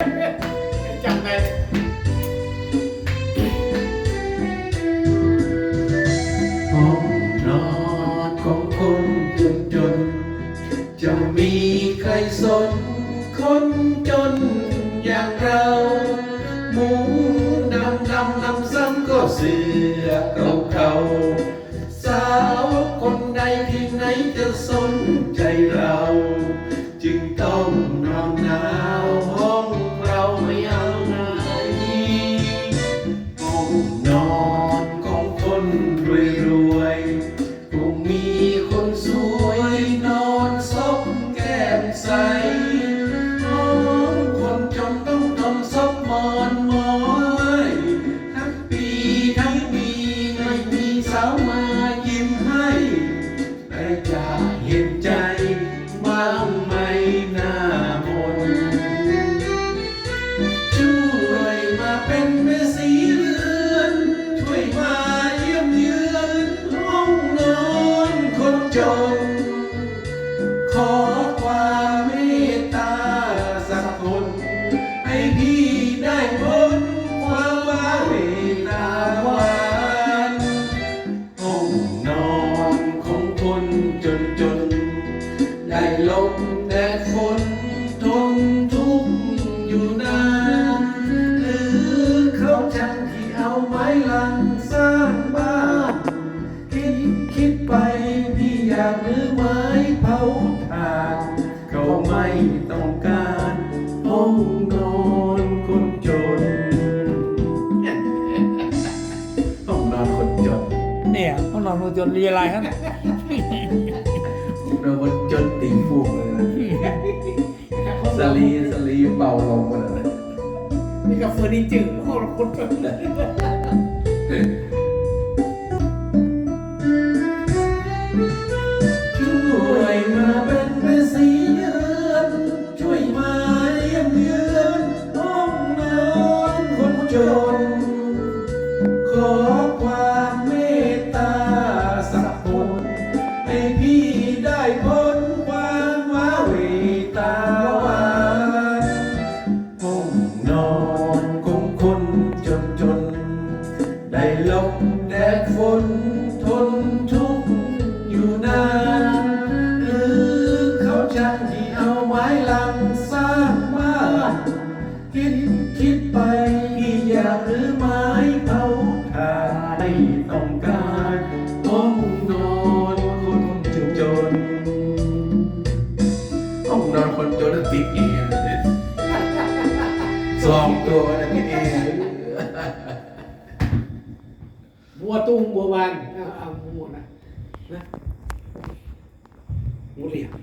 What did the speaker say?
จำได้ห้องนอนของคนจนจน จะมีใครสน คนจนอย่างเรา หมูดำดำนำซ้ำก็เสือเก่าเก่าสาวคนใดที่ไหนจะสนใจเรา รวยรวยๆคงมีคนสวยนอนซบแก้มใส ค นี่ยห้องนอนคนจนรีอะไรครับเราคนจนติ่งฟูกเลยนะสลีสลีเบาลงหมดเลยนี่กับเฟอร์นิเจอร์คนคนจนช่วยมาเป็นแม่สีเรือนช่วยมาเยี่ยมเยือนห้องนอนคนจน บแดดฝนทนทุกข์อยู่นานหรือเขาช่างที่เอาไม้ลังสร้างบ้านคิดคิดไปพี่อยากหรือไม้เผาถ่านไม่ต้องการห้องนอนคนจนจนห้องนอนคนจนนั้นติดเองสองตัวนะพี่เอง บัวตุ้งบัวบานเอาเอาหมดนะนะหมูเหลี่ยม